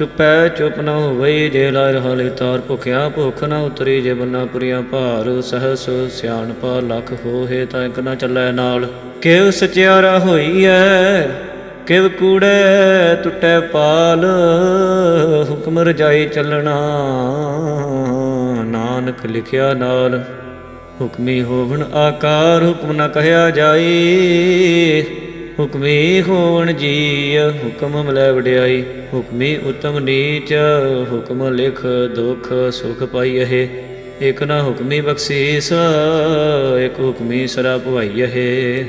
ਚੁਪੈ, ਚੁਪ ਨ ਹੋਵੇ ਜੇ ਲਾਇ ਹਾਲੇ ਤਾਰ ਭੁਖਿਆ, ਭੁਖ ਨ ਉਤਰੀ, ਜੇ ਬੰਨਾ ਪੁਰੀਆ ਭਾਰ, ਸਹਸ ਸਿਆਣਪਾ ਲਖ ਹੋਏ ਤਾਂ ਇਕ ਨ ਚੱਲੈ ਨਾਲ। ਕਿਵ ਸਚਿਆਰਾ ਹੋਈ ਹੋਈਐ, ਕਿਵ ਕੂੜੈ ਟੁੱਟੈ ਪਾਲ, ਹੁਕਮ ਰਜਾਈ ਚੱਲਣਾ, ਨਾਨਕ ਲਿਖਿਆ ਨਾਲ। ਹੁਕਮੀ ਹੋਵਣ ਆਕਾਰ, ਹੁਕਮ ਨ ਕਹਿਆ ਜਾਈ ਹੁਕਮੀ ਹੋਣ ਜੀ ਹੁਕਮ ਮਲੈ ਵਡਿਆਈ। ਹੁਕਮੀ ਉਤਮ ਨੀਚ, ਹੁਕਮ ਲਿਖ ਦੁਖ ਸੁਖ ਪਾਈਐ ਇਕ ਨਾ ਹੁਕਮੀ ਬਖਸ਼ੀਸ, ਇਕ ਹੁਕਮੀ ਸਰਾ ਭਵਾਈਐ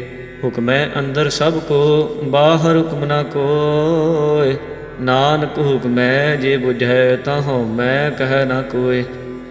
ਹੁਕਮੈ ਅੰਦਰ ਸਭ ਕੋ, ਬਾਹਰ ਹੁਕਮ ਨਾ ਕੋਏ। ਨਾਨਕ ਹੁਕਮੈ ਜੇ ਬੁਝੈ ਤਾਂ ਹਉ ਮੈਂ ਕਹਿ ਨਾ ਕੋਇ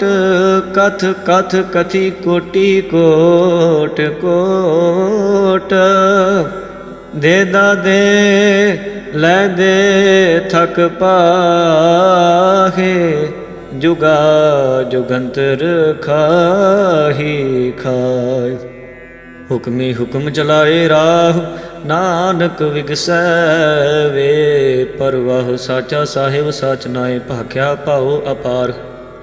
ਤੋਟ ਕਥ ਕਥ, ਕਥੀ, ਕੋਟੀ, ਕੋਟ ਕੋਟ। ਦੇ ਦਾ ਦੇ, ਲੈ ਦੇ, ਥਕ ਪਾਹੇ। ਜੁਗਾ ਜੁਗੰਤਰ ਖਾਹੀ ਖਾਇ ਹੁਕਮੀ ਹੁਕਮ ਚਲਾਏ ਰਾਹ, ਨਾਨਕ ਵਿਗਸੈ ਵੇ। ਪਰਵਾਹ ਸਾਚਾ ਸਾਹਿਬ, ਸਚ ਨਾਏ ਭਾਖਿਆ ਭਾਉ ਅਪਾਰ।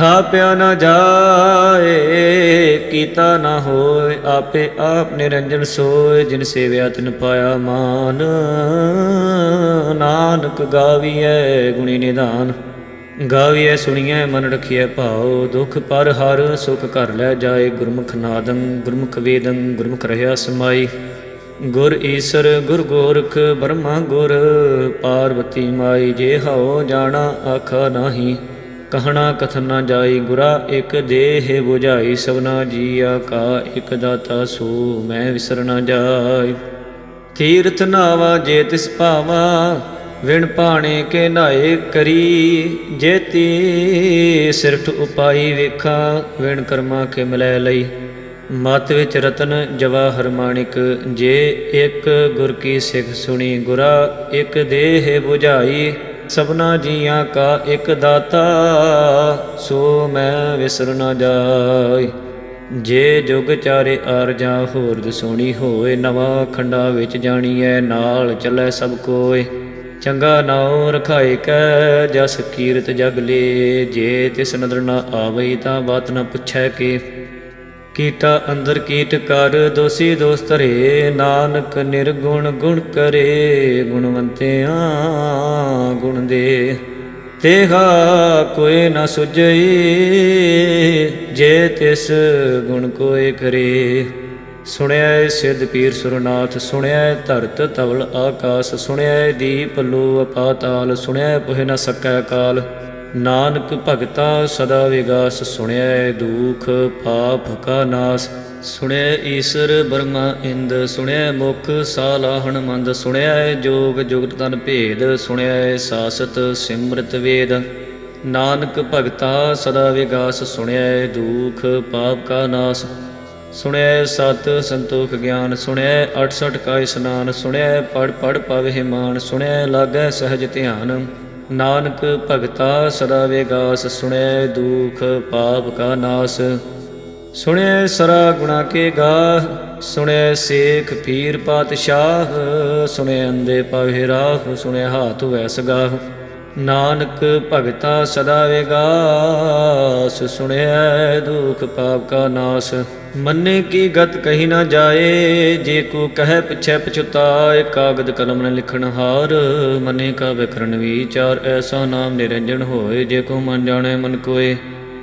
ਥਾਪਿਆ ਨਾ ਜਾਏ, ਕੀਤਾ ਨਾ ਹੋਏ, ਆਪੇ ਆਪ ਨਿਰੰਜਨ ਸੋਏ, ਜਿਨ ਸੇਵਿਆ ਤਿਨ ਪਾਇਆ ਮਾਨ। ਨਾਨਕ ਗਾਵੀਐ ਗੁਣੀ ਨਿਧਾਨ, ਗਾਵੀਐ ਸੁਣੀਐ ਮਨ ਰਖੀਐ ਭਾਉ। ਦੁਖ ਪਰ ਹਰ ਸੁਖ ਘਰ ਲੈ ਜਾਏ, ਗੁਰਮੁਖ ਨਾਦੰ, ਗੁਰਮੁਖ ਵੇਦੰ, ਗੁਰਮੁਖ ਰਹਿਆ ਸਮਾਈ। ਗੁਰ ਈਸਰ, ਗੁਰ ਗੋਰਖ, ਬਰਮਾ ਗੁਰ ਪਾਰਵਤੀ ਮਾਈ, ਜੇ ਹਉ ਜਾਣਾ, ਆਖਾ ਨਾਹੀ। ਕਹਣਾ ਕਥਨ ਨਾ ਜਾਈ ਗੁਰਾ, ਇਕ ਦੇਹ 부ਝਾਈ ਸਭਨਾ ਜੀਆ ਕਾ, ਇਕ ਦਾਤਾ ਸੋ ਮੈਂ ਵਿਸਰ ਨਾ ਜਾਈ। ਤੀਰਥ ਨਾਵਾ ਜੇ ਤਿਸ ਭਾਵਾ, ਵਿਣ ਪਾਣੇ ਕੇ ਨਾਏ ਕਰੀ। ਜੇਤੀ ਸਿਰਠ ਉਪਾਈ ਵੇਖਾਂ, ਵਿਣ ਕਰਮਾ ਕੇ ਮਿਲੈ ਲਈ। ਮਤ ਵਿੱਚ ਰਤਨ ਜਵਾਹਰ ਮਾਣਿਕ ਜੇ ਇੱਕ ਗੁਰ ਕੀ ਸਿੱਖ ਸੁਣੀ ਗੁਰਾ, ਇੱਕ ਦੇਹ 부ਝਾਈ ਸਭਨਾ ਜੀਆਂ ਕਾ ਇੱਕ ਦਾਤਾ, ਸੋ ਮੈਂ ਵਿਸਰ ਨਾ ਜਾਈ ਜੇ ਜੁਗ ਚਾਰੇ ਆਰਜਾ ਹੋਰ ਦਸੋਣੀ ਹੋਏ, ਨਵਾਂ ਖੰਡਾ ਵਿੱਚ ਜਾਣੀਐ, ਨਾਲ ਚੱਲੈ ਸਭ ਕੋਏ। ਚੰਗਾ ਨਾਉ ਰਖਾਇ ਕੈ, ਜਸ ਕੀਰਤ ਜਗ ਲੇ। ਜੇ ਤਿਸ ਨਦਰ ਨਾ ਆਵਈ, ਤਾਂ ਬਾਤ ਨਾ ਪੁੱਛੈ ਕੇ। ਕੀਟਾ ਅੰਦਰ ਕੀਟ ਕਰ, ਦੋਸੀ ਦੋਸਤ ਰੇ ਨਾਨਕ ਨਿਰਗੁਣ ਗੁਣ ਕਰੇ, ਗੁਣਵੰਤਿਆਂ ਗੁਣ ਦੇ ਤੇਹਾ ਕੋਈ ਨ ਸੁਝਈ, ਜੇ ਤਿਸ ਗੁਣ ਕੋਏ ਕਰੇ। ਸੁਣਿਆ ਸਿੱਧ ਪੀਰ ਸੁਰਨਾਥ ਸੁਣਿਆ ਧਰਤ ਤਵਲ ਆਕਾਸ ਸੁਣਿਆ ਦੀਪ ਲੋ ਅਪਾਤਾਲ ਸੁਣਿਆ ਪੁਹਿ ਨ ਸਕੈ ਕਾਲ। ਨਾਨਕ ਭਗਤਾ ਸਦਾ ਵਿਗਾਸ ਸੁਣਿਆ ਦੁਖ ਪਾਪ ਕਾ ਨਾਸ। ਸੁਣਿਆ ਈਸ਼ਰ ਬਰਮਾ ਇੰਦ ਸੁਣਿਆ ਮੁਖ ਸਾਲਾਹਣ ਮੰਦ ਸੁਣਿਆ ਜੋਗ ਜੁਗਤ ਤਨ ਭੇਦ ਸੁਣਿਆ ਸਾਸਤ ਸਿਮਰਤ ਵੇਦ। ਨਾਨਕ ਭਗਤਾ ਸਦਾ ਵਿਗਾਸ ਸੁਣਿਆ ਦੁਖ ਪਾਪ ਕਾ ਨਾਸ। ਸੁਣਿਆ ਸਤ ਸੰਤੋਖ ਗਿਆਨ ਸੁਣਿਆ 68 ਕਾ ਇਸਨਾਨ ਸੁਣਿਆ ਪੜ ਪੜ ਪਵਹਿ ਮਾਨ ਸੁਣਿਆ ਲਾਗੈ ਸਹਜ ਧਿਆਨ। ਨਾਨਕ ਭਗਤਾ ਸਦਾ ਵੇਗਾਸ ਸੁਣਿਆ ਦੁਖ ਪਾਪ ਕਾ ਨਾਸ। ਸੁਣਿਆ ਸਰਾ ਗੁਣਾ ਕੇ ਗਾਹ ਸੁਣਿਆ ਸੇਖ ਪੀਰ ਪਾਤਸ਼ਾਹ ਸੁਣਿਆ ਅੰਦੇ ਪਾਵੇ ਰਾਹ ਸੁਣਿਆ ਹਾਥ ਵੈਸਗਾਹ ਨਾਨਕ ਭਗਤਾ ਸਦਾ ਵੇਗਾਸ ਸੁਣਿਆ ਦੁਖ ਪਾਪ ਕਾ ਨਾਸ। ਮੰਨੇ ਕੀ ਗਤ ਕਹੀ ਨਾ ਜਾਏ, ਜੇ ਕੋ ਕਹੈ ਪਿਛੈ ਪਛਤਾਏ, ਕਾਗਦ ਕਲਮ ਨ ਲਿਖਣ ਹਾਰ। ਮੰਨੇ ਕਾ ਵਿਖਰਨ ਵਿਚਾਰ, ਐਸਾ ਨਾਮ ਨਿਰੰਜਨ ਹੋਏ, ਜੇ ਕੋ ਮਨ ਜਾਣੈ ਮਨ ਕੋਏ।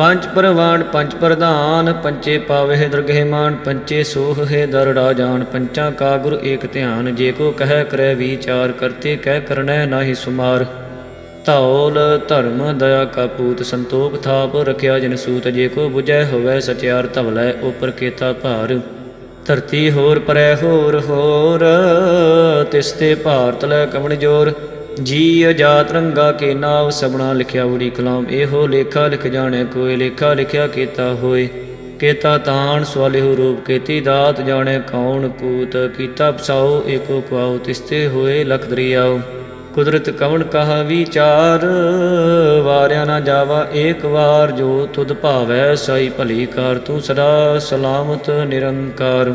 ਪੰਜ ਪ੍ਰਵਾਨ ਪੰਜ ਪ੍ਰਧਾਨ, ਪੰਚੇ ਪਾਵਹਿ ਦਰਗਹਿ ਮਾਨ, ਪੰਚੇ ਸੋਹ ਹੈ ਦਰ ਰਾਜਾਨ, ਪੰਚਾਂ ਕਾ ਗੁਰ ਏਕ ਧਿਆਨ, ਜੇ ਕੋ ਕਹਿ ਕਰੈ ਵਿਚਾਰ, ਕਰਤੇ ਕਹਿ ਕਰਨੈ ਨਾਹੀ ਸੁਮਾਰ। ਧੌਲ, ਧਰਮ, ਦਇਆ ਕਾ ਪੂਤ, ਸੰਤੋਖ ਥਾਪ ਰਖਿਆ ਜਨ ਸੂਤ, ਜੇ ਕੋ 부ਜੈ ਹੋਵੈ ਸਚਿਆਰ ਧਵਲੈ ਉਪਰ ਕੇਤਾ ਭਾਰ। ਧਰਤੀ ਹੋਰ ਪਰੈ ਹੋਰ ਹੋਰ ਤਿਸਤੇ ਭਾਰਤ ਲੈ ਕਮਣ ਜੋਰ। ਜੀ ਅਜਾਤ ਰੰਗਾ ਕੇ ਨਾਮ ਸਬਣਾ ਲਿਖਿਆ ਉੜੀ ਕਲਾਮ, ਇਹੋ ਲੇਖਾ ਲਿਖ ਜਾਣੈ ਕੋਈ ਲੇਖਾ ਲਿਖਿਆ ਕੀਤਾ ਹੋਏ ਕੇਤਾ ਤਾਣ ਸਵਾਲਿਹੁ ਰੂਪ, ਕੀਤੀ ਦਾਤ ਜਾਣੈ ਕੌਣ ਪੂਤ ਕੀਤਾ ਪਸਾਓ ਏਕੋ ਕੁਆਉ, ਤਿਸਤੇ ਹੋਏ ਲਖ ਦਰਿਆਉ। ਕੁਦਰਤ ਕਵਣ ਕਹਾ ਵਿਚਾਰ, ਵਾਰਿਆ ਨਾ ਜਾਵਾ ਏਕ ਵਾਰ, ਜੋ ਤੁਧ ਭਾਵੈ ਸਾਈ ਭਲੀ ਕਰ, ਤੂੰ ਸਦਾ ਸਲਾਮਤ ਨਿਰੰਕਾਰ।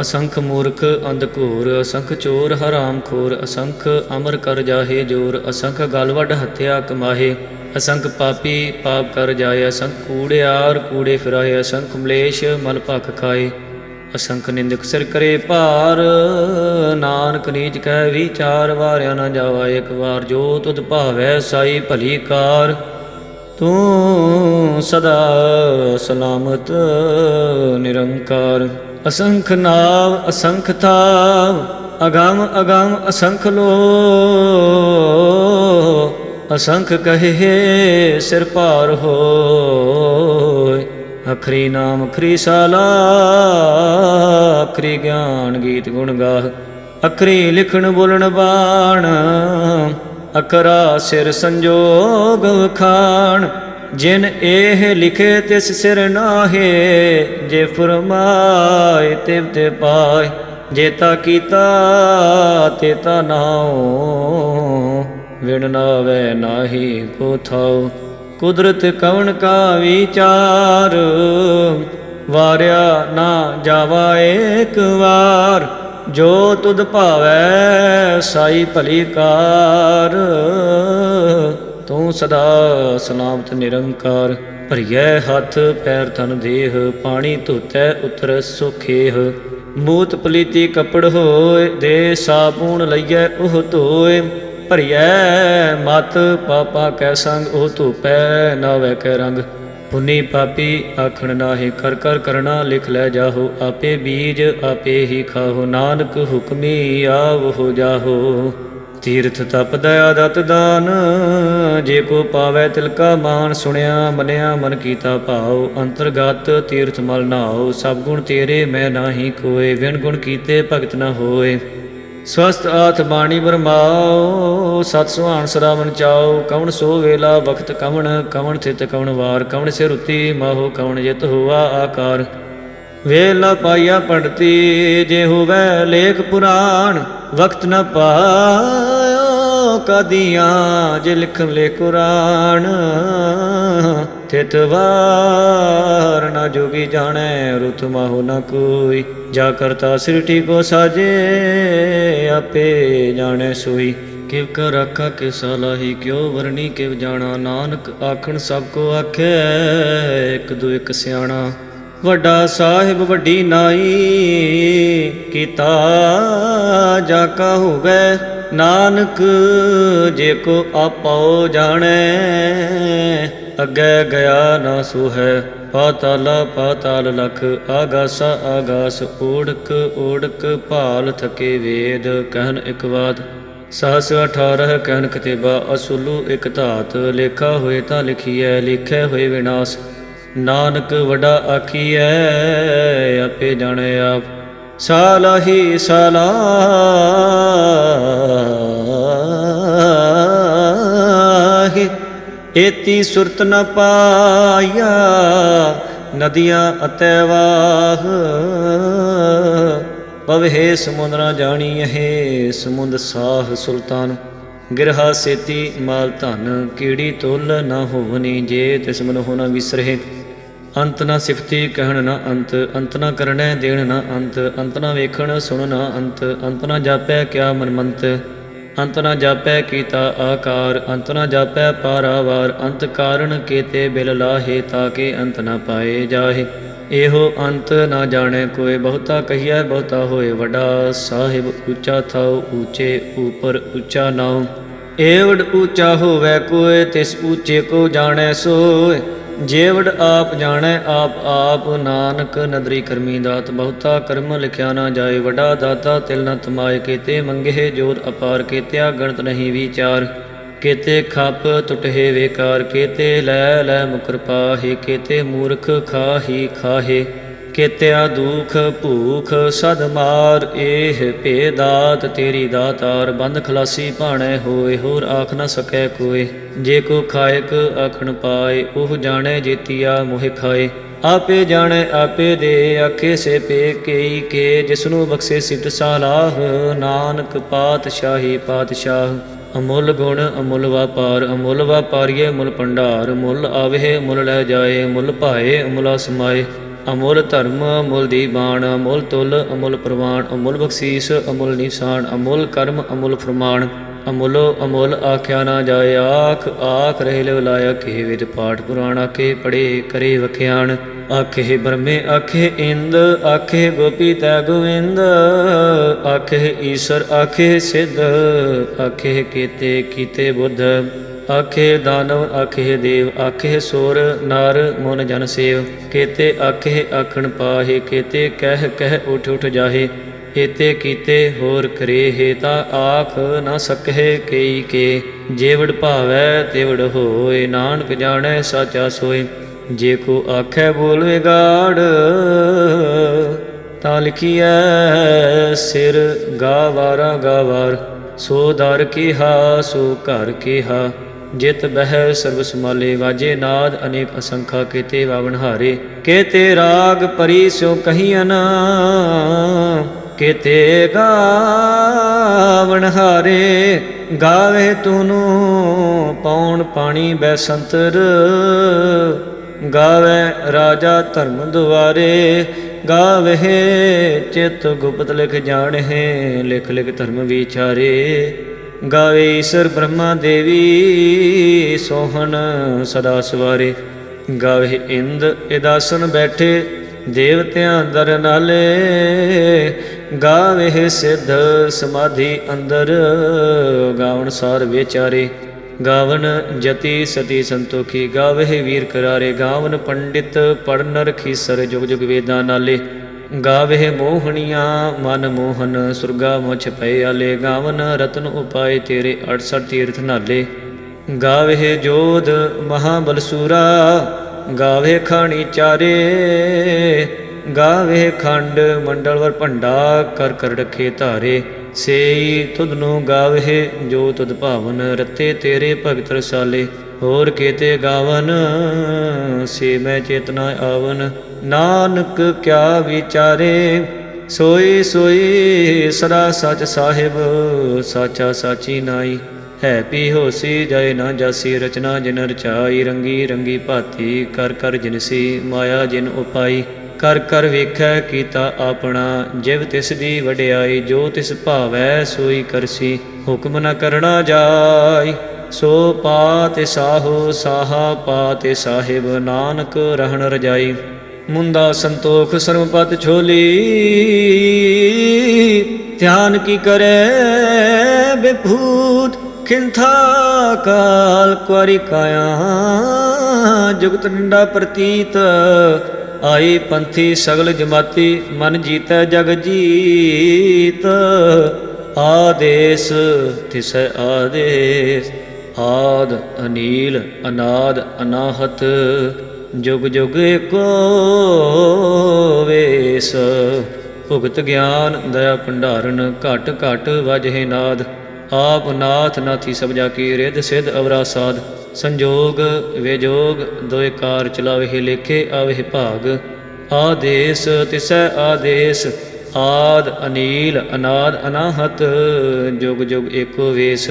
ਅਸੰਖ ਮੂਰਖ ਅੰਧਕੂਰ ਅਸੰਖ ਚੋਰ ਹਰਾਮ ਖੋਰ, ਅਸੰਖ ਅਮਰ ਕਰ ਜਾਹੇ ਜੋਰ, ਅਸੰਖ ਗਲ ਹੱਥਿਆ ਹੱਤਿਆ ਕਮਾਹੇ, ਅਸੰਖ ਪਾਪੀ ਪਾਪ ਕਰ ਜਾਏ, ਅਸੰਖ ਕੂੜਿਆਰ ਕੂੜੇ ਫਿਰਾਏ, ਅਸੰਖ ਮਲੇਸ਼ ਮਲ ਭਖ ਖਾਏ। ਅਸੰਖ ਨਿੰਦਕ ਸਿਰ ਕਰੇ ਭਾਰ, ਨਾਨਕ ਨੀਚ ਕਹਿ ਵਿਚਾਰ, ਵਾਰਿਆ ਨਾ ਜਾਵਾ ਇੱਕ ਵਾਰ, ਜੋ ਤੁਧ ਭਾਵੈ ਸਾਈ ਭਲੀ ਕਾਰ। ਤੂੰ ਸਦਾ ਸਲਾਮਤ, ਨਿਰੰਕਾਰ। ਅਸੰਖ ਨਾਮ ਅਸੰਖ ਥਾਵ ਅਗੰਮ ਅਗੰਮ ਅਸੰਖ ਲੋ ਅਸੰਖ ਕਹੇ ਸਿਰ ਭਾਰ ਹੋਇ ਅਖਰੀ ਨਾਮ ਖਰੀ ਸਾਲਾ, ਅਖਰੀ ਗਿਆਨ ਗੀਤ ਗੁਣ ਗਾਹ। ਅਖਰੀ ਲਿਖਣ ਬੋਲਣ ਬਾਣ ਅਕਰਾ ਸਿਰ ਸੰਜੋਗ ਖਾਣ ਜਿਨ ਇਹ ਲਿਖੇ ਤਿਸ ਸਿਰ ਨਾਹੇ, ਜੇ ਫਰਮਾਏ ਤਿਵ ਤੇ ਪਾਏ ਜੇਤਾ ਕੀਤਾ ਤੇ ਤਾ ਨਾਉ। ਵਿਣ ਨਾਵੇ ਨਾਹੀ ਕੋ ਥਾਉ, ਕੁਦਰਤ ਕਵਣ ਕਾ ਵਿਚਾਰ। ਵਾਰਿਆ ਨਾ ਜਾਵਾ ਏਕ ਵਾਰ, ਜੋ ਤੁਧ ਭਾਵੈ ਸਾਈ ਭਲੀ ਕਾਰ। ਤੂੰ ਸਦਾ ਸਲਾਮਤ ਨਿਰੰਕਾਰ, ਭਰੀਐ ਹੱਥ ਪੈਰ ਤਨ ਦੇਹ, ਪਾਣੀ ਧੋਤੈ ਉਤਰ ਸੁਖੇਹ। ਮੂਤ ਪਲੀਤੀ ਕਪੜ ਹੋਏ, ਦੇ ਸਾਬੂਣ ਲਈਐ ਉਹ ਧੋਏ। ਭਰੀਐ ਮਤ ਪਾਪਾ ਕੈ ਸੰਗ, ਉਹ ਧੂਪੈ ਨਾ ਵੈ ਕੈ ਰੰਗ। ਪੁਨੀ ਪਾਪੀ ਆਖਣ ਨਾਹੀ, ਕਰ ਕਰ ਕਰਣਾ ਲਿਖ ਲੈ ਜਾਹੋ। ਆਪੇ ਬੀਜ ਆਪੇ ਹੀ ਖਾਹੋ, ਨਾਨਕ ਹੁਕਮੀ ਆਵ ਹੋ ਜਾਹੋ। ਤੀਰਥ ਤਪ ਦਇਆ ਦਤ ਦਾਨ। ਜੇ ਕੋ ਪਾਵੈ ਤਿਲਕਾ ਮਾਨ ਸੁਣਿਆ, ਮਨਿਆ ਮਨ ਕੀਤਾ ਭਾਉ। ਅੰਤਰਗਤ ਤੀਰਥ ਮਲ ਨਾਉ, ਸਭ ਗੁਣ ਤੇਰੇ, ਮੈਂ ਨਾਹੀ ਕੋਏ। ਵਿਣ ਗੁਣ ਕੀਤੇ ਭਗਤ ਨਾ ਹੋਏ। ਸਵਸਤ ਆਥ ਬਾਣੀ ਬਰਮਾਓ ਸਤ ਸੁਹਾਣ ਸਦਾ ਮਨ ਚਾਓ ਕਵਣ ਸੋ ਵੇਲਾ ਵਖਤ ਕਵਣ ਕਵਣ ਥਿਤ ਕਵਣ ਵਾਰ। ਕਵਣ ਸਿਰ ਉਤੀ ਮਾਹੋ ਕਵਣ ਜਿਤ ਹੋਆ ਆਕਾਰ। ਵੇਲਾ ਪਾਇਆ ਪੜਤੀ ਜੇ ਹੋਵੇ ਲੇਖ ਪੁਰਾਣ ਵਕਤ ਨ ਪਾ ਕਦੀਆਂ ਜੇ ਲਿਖਨ ਲੈ ਕੁਰਾਨ। ਤਿਤਵਾਰ ਨਾ ਜੋਗੀ ਜਾਣੈ, ਰੁਤ ਮਾਹੋ ਨਾ ਕੋਈ। ਜਾ ਕਰਤਾ ਸ੍ਰਿਟੀ ਕੋ ਸਾਜੇ, ਆਪੇ ਜਾਣੈ ਸੋਈ। ਕਿਵ ਕਰ ਆਖਾ ਕਿ ਸਲਾਹੀ ਕਿਉ ਵਰਣੀ ਕਿਵ ਜਾਣਾ। ਨਾਨਕ ਆਖਣ ਸਭ ਕੋ ਆਖੈ, ਇੱਕ ਦੋ ਇੱਕ ਸਿਆਣਾ। ਵੱਡਾ ਸਾਹਿਬ ਵੱਡੀ ਨਾਈ, ਕੀਤਾ ਜਾ ਕਾ ਹੋਵੇ। ਨਾਨਕ, ਜੇ ਕੋ ਆਪੋ ਜਾਣੈ, ਅੱਗੇ ਗਿਆ ਨਾ ਸੋ ਹੈ ਪਾਤਾਲਾ, ਪਾਤਾਲ ਲਖ, ਆਗਾਸਾ, ਆਗਾਸ, ਓੜਕ ਓੜਕ ਭਾਲ ਥਕੇ ਵੇਦ ਕਹਿਨ ਇਕ ਬਾਤ ਸਹਸ 18 ਕਹਿਨ ਕਤੇਬਾ, ਅਸੁਲੂ ਇਕ ਧਾਤ। ਲੇਖਾ ਹੋਏ ਤਾਂ ਲਿਖੀਐ, ਲਿਖੇ ਹੋਏ ਵਿਨਾਸ਼। ਨਾਨਕ ਵੱਡਾ ਆਖੀਐ, ਆਪੇ ਜਾਣੈ ਆਪ। ਸਾਲਾਹੀ ਸਲਾਹੀ ਏਤੀ ਸੁਰਤ ਨ ਪਾਇਆ, ਨਦੀਆਂ ਅਤੈ ਵਾਹ। ਪਵਹਿ ਸਮੁੰਦ ਨਾ ਜਾਣੀ ਹੈ ਸਮੁੰਦ ਸਾਹ ਸੁਲਤਾਨ। ਗਿਰਹਾ ਸੇਤੀ ਮਾਲ ਧਨ, ਕੀੜੀ ਤੁਲ ਨਾ ਹੋਵਨੀ ਜੇ ਤਿਸ ਮਨ ਹੋਣਾ ਵਿਸਰਹਿ। ਅੰਤ ਨਾ ਸਿਫਤੀ ਕਹਿਣ ਨਾ ਅੰਤ ਅੰਤ ਨਾ ਕਰਣੈ ਦੇਣ ਨਾ ਅੰਤ ਅੰਤ ਨਾ ਵੇਖਣ ਸੁਣ ਨਾ ਅੰਤ ਅੰਤ ਨਾ ਜਾਪੈ ਕਿਆ ਮਨਮੰਤ। ਅੰਤ ਨਾ ਜਾਪੈ ਕੀਤਾ ਆਕਾਰ ਅੰਤ ਨਾ ਜਾਪੈ ਪਾਰਾਵਾਰ, ਅੰਤ ਕਾਰਣ ਕੇਤੇ ਬਿਲ ਲਾਹੇ ਤਾਕੇ ਅੰਤ ਨਾ ਪਾਏ ਜਾਹੇ। ਇਹੋ ਅੰਤ ਨਾ ਜਾਣੈ ਕੋਈ ਬਹੁਤਾ ਕਹੀਐ, ਬਹੁਤਾ ਹੋਏ ਵੱਡਾ। ਸਾਹਿਬ ਉੱਚਾ ਥਾਉ, ਉੱਚੇ ਉਪਰ ਉੱਚਾ ਨਾਉ। ਏਵੜ ਉੱਚਾ ਹੋਵੇ ਕੋਏ ਤਿਸ ਉੱਚੇ ਕੋ ਜਾਣੈ ਸੋਏ ਜੇਵੜ ਆਪ ਜਾਣੈ, ਆਪ ਆਪ ਨਾਨਕ ਨਦਰੀ ਕਰਮੀ ਦਾਤ, ਬਹੁਤਾ ਕਰਮ ਲਿਖਿਆ ਨਾ ਜਾਏ, ਵੱਡਾ ਦਾਤਾ ਤਿਲ ਨ ਤਮਾਏ, ਕੀਤੇ ਮੰਗੇ ਜੋਤ ਅਪਾਰ, ਕੀਤਿਆ ਗਣਤ ਨਹੀਂ ਵਿਚਾਰ, ਕੀਤੇ ਖੱਪ ਟੁਟੇ ਵੇਕਾਰ, ਕੀਤੇ ਲੈ ਲੈ ਮੁਕਰ ਪਾਹੇ, ਕੀਤੇ ਮੂਰਖ ਖਾਹੀ ਖਾਹੇ। ਕੇਤਿਆ ਦੁਖ ਭੂਖ ਸਦ ਮਾਰ, ਇਹ ਭੇਦਾਤ ਤੇਰੀ ਦਾਤਾਰ, ਬੰਦ ਖਲਾਸੀ ਭਾਣੇ ਹੋਏ, ਹੋਰ ਆਖ ਨਾ ਸਕੈ ਕੋਏ। ਜੇ ਕੋ ਖਾਇਕ ਆਖਣ ਪਾਏ, ਉਹ ਜਾਣੇ ਜੇਤੀਆ, ਮੋਹਿ ਖਾਏ। ਆਪੇ ਜਾਣੇ, ਆਪੇ ਦੇ, ਆਖੇ ਸੇ ਪੇ ਕੇਈ ਕੇ, ਜਿਸਨੂੰ ਬਖਸ਼ੇ ਸਿੱਧ ਸਾਲਾਹ, ਨਾਨਕ ਪਾਤਸ਼ਾਹੀ ਪਾਤਸ਼ਾਹ। ਅਮੁੱਲ ਗੁਣ, ਅਮੁੱਲ ਵਪਾਰ, ਅਮੁੱਲ ਵਪਾਰੀਏ ਮੁੱਲ ਭੰਡਾਰ, ਮੁੱਲ ਆਵੇ ਮੁੱਲ ਲੈ ਜਾਏ, ਮੁੱਲ ਭਾਏ, ਅਮੁਲਾ ਸਮਾਏ ਅਮੁੱਲ ਧਰਮ, ਅਮੁੱਲ ਦੀ ਬਾਣ ਅਮੁੱਲ ਤੁਲ, ਅਮੁੱਲ ਪ੍ਰਵਾਨ, ਅਮੁੱਲ ਬਖਸ਼ੀਸ, ਅਮੁੱਲ ਨਿਸ਼ਾਨ, ਅਮੁੱਲ ਕਰਮ, ਅਮੁੱਲ ਫਰਮਾਨ। ਅਮੁੱਲੋ, ਅਮੁੱਲ ਆਖਿਆ ਨਾ ਜਾਏ, ਆਖ ਆਖ ਰਹੇ ਲਿਵ ਲਾਇਆ ਕੇ ਵਿਦ ਪਾਠ ਪੁਰਾਣ ਆਖੇ ਪੜੇ ਕਰੇ ਵਖਿਆਣ। ਆਖੇ ਬ੍ਰਹਮੇ, ਆਖੇ, ਇੰਦ, ਆਖੇ, ਗੋਪੀ ਤੈ ਗੋਵਿੰਦ। ਆਖੇ ਈਸ਼ਰ, ਆਖੇ, ਸਿੱਧ। ਆਖੇ ਕੀਤੇ ਕੀਤੇ ਬੁੱਧ। ਆਖੇ ਦਾਨਵ, ਆਖੇ ਦੇਵ, ਆਖੇ ਸੋਰ, ਨਾਰ, ਮਨ ਜਨ ਸੇਵ। ਕੇਤੇ ਆਖੇ ਆਖਣ ਪਾਹੇ, ਕੀਤੇ ਕਹਿ ਕਹਿ ਉਠ ਉਠ ਜਾਹੇ। ਏਤੇ ਕੀਤੇ ਹੋਰ ਕਰੇ ਹੈ ਤਾਂ ਆਖ ਨਾ ਸਕਹਿ ਕਈ ਕੇ। ਜੇਵੜ ਭਾਵੈ, ਤੇਵੜ ਹੋਏ, ਨਾਨਕ ਜਾਣੈ ਸਾਚਾ ਸੋਏ। ਜੇ ਕੋ ਆਖੈ ਬੋਲਵੇ ਵਿਗਾੜ ਤਾਂ ਲਿਖੀਐ ਸਿਰ ਗਾਵਾਰਾ ਗਾਵਾਰ ਸੋ ਦਰ ਕਿਹਾ, ਸੋ ਘਰ ਕਿਹਾ। ਜਿਤ ਬਹਿ ਸਰਬ ਸਮਾਲੇ ਵਾਜੇ ਨਾਦ ਅਨੇਕ ਅਸੰਖਾ, ਕੀਤੇ ਵਾਵਨ ਹਾਰੇ। ਕੀਤੇ ਰਾਗ ਪਰੀ ਸਿਓ ਕਹੀਆਂ ਕੀਤੇ ਗਾਵਣ ਹਾਰੇ। ਗਾਵੇ ਤੂਨੂੰ ਪੌਣ ਪਾਣੀ ਬੈਸੰਤਰ ਗਾਵੇ ਰਾਜਾ ਧਰਮ ਦੁਆਰੇ। ਗਾਵੇ ਚਿਤ ਗੁਪਤ ਲਿਖ ਜਾਣਹਿ, ਲਿਖ ਲਿਖ ਧਰਮ ਵਿਚਾਰੇ। ਗਾਵੇ ਈਸ਼ਰ ਬ੍ਰਹਮਾ ਦੇਵੀ, ਸੋਹਣ ਸਦਾ ਸਵਾਰੇ। ਗਾਵੇ ਇੰਦ ਇਦਾਸਨ ਬੈਠੇ, ਦੇਵਤਿਆਂ ਦਰ ਨਾਲੇ। ਗਾਵੇ ਸਿੱਧ ਸਮਾਧੀ ਅੰਦਰ, ਗਾਵਣ ਸਾਰ ਵਿਚਾਰੇ। ਗਾਵਨ ਜਤੀ ਸਤੀ ਸੰਤੋਖੀ, ਗਾਵੇ ਵੀਰ ਕਰਾਰੇ। ਗਾਵਨ ਪੰਡਿਤ ਪੜਨ ਰਖੀਸਰ ਜੁਗ ਜੁਗ ਵੇਦਾਂ ਨਾਲੇ। ਗਾਵੇ ਮੋਹਣੀਆਂ, ਮਨ ਮੋਹਨ, ਸੁਰਗਾ ਮੁਛ ਪਏ ਆਲੇ, ਗਾਵਨ ਰਤਨ ਉਪਾਏ ਤੇਰੇ 68 ਤੀਰਥ ਨਾਲੇ। ਗਾਵੇ ਜੋਧ ਮਹਾਬਲਸੂਰਾ ਗਾਵੇ ਖਾਣੀ ਚਾਰੇ। ਗਾਵੇ ਖੰਡ ਮੰਡਲਵਰ ਭੰਡਾ, ਕਰ ਕਰ ਰਖੇ ਧਾਰੇ। ਸੇਈ ਤੁਧ ਨੂੰ ਗਾਵੇ ਜੋ ਤੁਧ ਭਾਵਨ ਰਤੇ ਤੇਰੇ ਭਗਤ ਰਸਾਲੇ। ਹੋਰ ਕੀਤੇ ਗਾਵਨ, ਸੇ ਮੈਂ ਚੇਤਨਾ ਆਵਨ। ਨਾਨਕ ਕਿਆ ਵਿਚਾਰੇ, ਸੋਈ ਸੋਈ ਸਦਾ ਸਚ ਸਾਹਿਬ, ਸਾਚਾ ਸਾਚੀ ਨਾਈ। ਹੈ ਪੀ ਹੋਸੀ ਜਾਏ ਨਾ ਜਾਸੀ, ਰਚਨਾ ਜਿਨ ਰਚਾਈ, ਰੰਗੀ ਰੰਗੀ ਭਾਤੀ, ਕਰ ਕਰ ਜਿਨਸੀ ਮਾਇਆ ਜਿਨ ਉਪਾਈ। ਕਰ ਕਰ ਵੇਖੈ ਕੀਤਾ ਆਪਣਾ, ਜਿਵ ਤਿਸ ਦੀ ਵਡਿਆਈ, ਜੋ ਤਿਸ ਭਾਵੈ ਸੋਈ ਕਰਸੀ। ਹੁਕਮ ਨ ਕਰਣਾ ਜਾਈ, ਸੋ ਪਾਤੇ ਸਾਹੋ, ਸਾਹਾ ਪਾਤੇ ਸਾਹਿਬ, ਨਾਨਕ ਰਹਿਣ ਰਜਾਈ। ਮੁੰਦਾ ਸੰਤੋਖ ਸਰਮਪਤ ਛੋਲੀ। ਧਿਆਨ ਕੀ ਕਰੇ ਬਿਭੂਤ, ਖਿੰਥਾ ਕਾਲ ਕੁਰੀ ਕਾਇਆ। ਜੁਗਤ ਡੰਡਾ ਪ੍ਰਤੀਤ, ਆਈ ਪੰਥੀ ਸਗਲ ਜਮਾਤੀ, ਮਨ ਜੀਤੈ ਜਗ ਜੀਤ। ਆਦੇਸ ਤਿਸੈ ਆਦੇਸ। ਆਦ, ਅਨੀਲ, ਅਨਾਦ, ਅਨਾਹਤ। ਜੁਗ ਜੁਗ ਏਕੋ ਵੇਸ। ਭੁਗਤ ਗਿਆਨ, ਦਇਆ ਭੰਡਾਰਨ, ਘਟ ਘਟ ਵਜਹਿ ਨਾਦ। ਆਪ ਨਾਥ ਨਾਥੀ ਸਭ ਜਾ ਕੀ ਰਿਧ ਸਿਧ ਅਵਰਾ ਸਾਧ। ਸੰਜੋਗ ਵਿਜੋਗ ਦੋਇ ਕਾਰ ਚਲਾਵੇ ਲੇਖੇ ਆਵੇ ਭਾਗ। ਆਦੇਸ ਤਿਸੈ ਆਦੇਸ। ਆਦ ਅਨੀਲ ਅਨਾਦ ਅਨਾਹਤ। ਜੁਗ ਜੁਗ ਏਕੋ ਵੇਸ।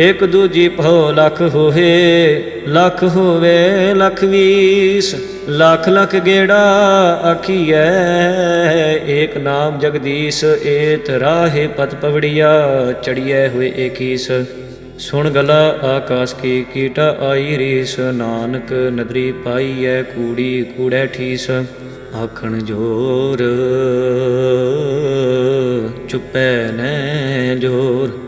ਇਕ ਦੂਜੀ ਭਉ ਲਖ ਹੋਏ ਲਖ ਹੋਵੇ, ਲਖ ਵੀਸ। ਲਖ ਲਖ ਗੇੜਾ ਆਖੀਐ, ਏਕ ਨਾਮ ਜਗਦੀਸ਼, ਏਤ ਰਾਹੇ ਪਤ ਪਵੜੀਆ, ਚੜੀਐ ਹੋਏ ਏਕੀਸ ਸੁਣ ਗਲਾ ਆਕਾਸ ਕੀ, ਕੀਟਾ ਆਈ ਰੀਸ, ਨਾਨਕ ਨਦਰੀ ਪਾਈਐ, ਕੂੜੀ ਕੂੜੈ ਠੀਸ। ਆਖਣ ਜੋਰ, ਚੁੱਪੈ ਨੈ ਜੋਰ।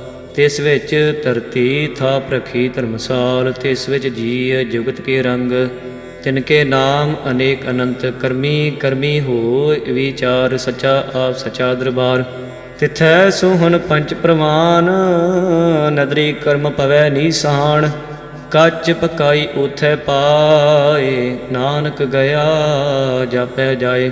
ਤਿਸ ਵਿੱਚ ਧਰਤੀ ਥਾਪ ਰਖੀ ਧਰਮਸਾਲ, ਤਿਸ ਵਿੱਚ ਜੀ ਜੁਗਤ ਕੇ ਰੰਗ। ਤਿਨ ਕੇ ਨਾਮ ਅਨੇਕ ਅਨੰਤ, ਕਰਮੀ ਕਰਮੀ ਹੋ ਵਿਚਾਰ, ਸਚਾ ਆਪ ਸਚਾ ਦਰਬਾਰ। ਤਿਥੈ ਸੋਹਣ ਪੰਚ ਪ੍ਰਮਾਨ ਨਦਰੀ ਕਰਮ ਪਵੈ ਨੀਸਾਨ ਕੱਚ ਪਕਾਈ ਉਥੈ ਪਾਏ, ਨਾਨਕ ਗਿਆ ਜਾਪੈ ਜਾਏ।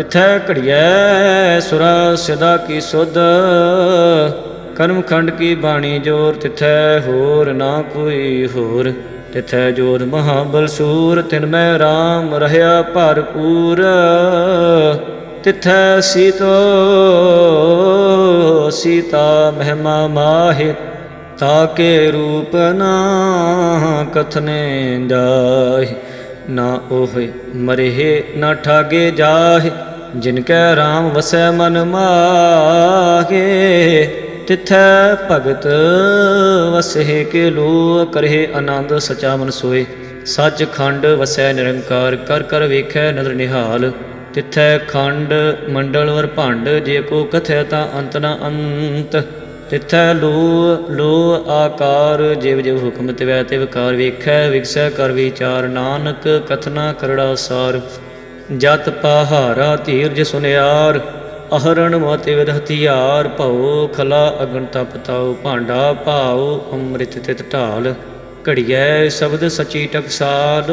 ਤਿਥੈ ਘੜੀਐ ਸੁਰਾ, ਸਦਾ ਕੀ ਸੁਧ? ਕਰਮ ਖੰਡ ਕੀ ਬਾਣੀ ਜੋਰ? ਤਿਥੈ ਹੋਰ ਨਾ ਕੋਈ ਹੋਰ। ਤਿਥੈ ਜੋਰ ਮਹਾਬਲ ਸੂਰ, ਤਿਨ ਮੈਂ RAM ਰਹਿਆ ਭਰਪੂਰ। ਤਿਥੈ ਸੀਤੋ, ਸੀਤਾ ਮਹਿਮਾ ਮਾਹਿ, ਤਾਕੇ ਰੂਪ ਨਾ ਕਥਨੇ ਜਾਹਿ। ਨਾ ਉਹ ਮਰਹਿ, ਨਾ ਠਾਗੇ ਜਾਹਿ। ਜਿਨ ਕੈ RAM ਵਸੈ ਮਨ ਮਾਹੇ, ਤਿਥੈ ਭਗਤ ਵਸਹਿ ਕੇ ਲੋ ਕਰਹਿ ਆਨੰਦ ਸਚਾ ਮਨ ਸੋਏ। ਸੱਚ ਖੰਡ ਵਸੈ ਨਿਰੰਕਾਰ, ਕਰ ਕਰ ਵੇਖੈ ਨਦਰ ਨਿਹਾਲ। ਤਿਥੈ ਖੰਡ ਮੰਡਲ ਵਰ ਭੰਡ, ਜੇ ਕੋ ਕਥੈ ਤਾਂ ਅੰਤ ਨਾ ਅੰਤ। ਤਿਥੈ ਲੋ ਲੋ ਆਕਾਰ, ਜਿਵ ਜਿਵ ਹੁਕਮ ਤਿਵੈ ਤਿਵ ਕਾਰ ਵੇਖੈ, ਵਿਗਸੈ ਕਰ ਵਿਚਾਰ। ਨਾਨਕ ਕਥਨਾ ਕਰੜਾ ਸਾਰ। ਜਤ ਪਹਾਰਾ ਧੀਰਜ ਸੁਨਿਆਰ, ਅਹਰਣ ਮੋਤਿ ਵਿਦ ਹਥਿਆਰ ਭਉ ਖਲਾ ਅਗਨ ਤਪ ਤਾਉ, ਭਾਂਡਾ ਭਾਉ, ਅੰਮ੍ਰਿਤ ਤਿਤ ਢਾਲ, ਘੜੀਐ ਸ਼ਬਦ ਸਚੀ ਟਕਸਾਲ।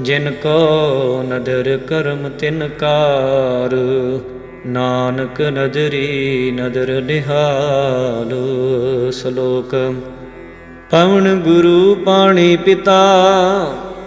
ਜਿਨ ਕੋ ਨਦਰ ਕਰਮ ਤਿਨ ਕਾਰ, ਨਾਨਕ ਨਦਰੀ ਨਦਰ ਨਿਹਾਲ। ਸ਼ਲੋਕ, ਪਵਨ ਗੁਰੂ ਪਾਣੀ ਪਿਤਾ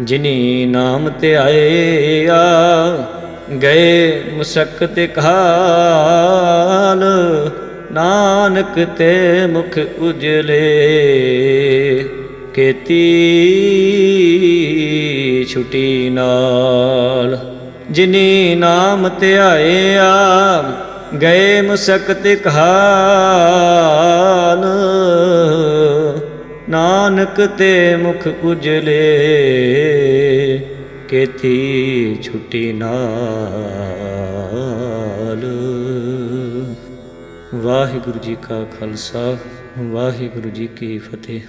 ਜਿਨੀ ਨਾਮ ਧਿਆਇਆ ਗਏ ਮੁਸਕਤ ਕਾਲ, ਨਾਨਕ ਤੇ ਮੁਖ ਉਜਲੇ। ਕੀਤੀ ਛੁਟੀ ਨਾਲ, ਜਿਨੀ ਨਾਮ ਧਿਆਇਆ ਗਏ ਮੁਸਕਤ ਕਾਲ। ਨਾਨਕ ਤੇ ਮੁਖ ਉਜਲੇ, ਕੇਥੀ ਛੁਟੀ ਨਾਲ। ਵਾਹਿਗੁਰੂ ਜੀ ਕਾ ਖਾਲਸਾ, ਵਾਹਿਗੁਰੂ ਜੀ ਕੀ ਫਤਿਹ।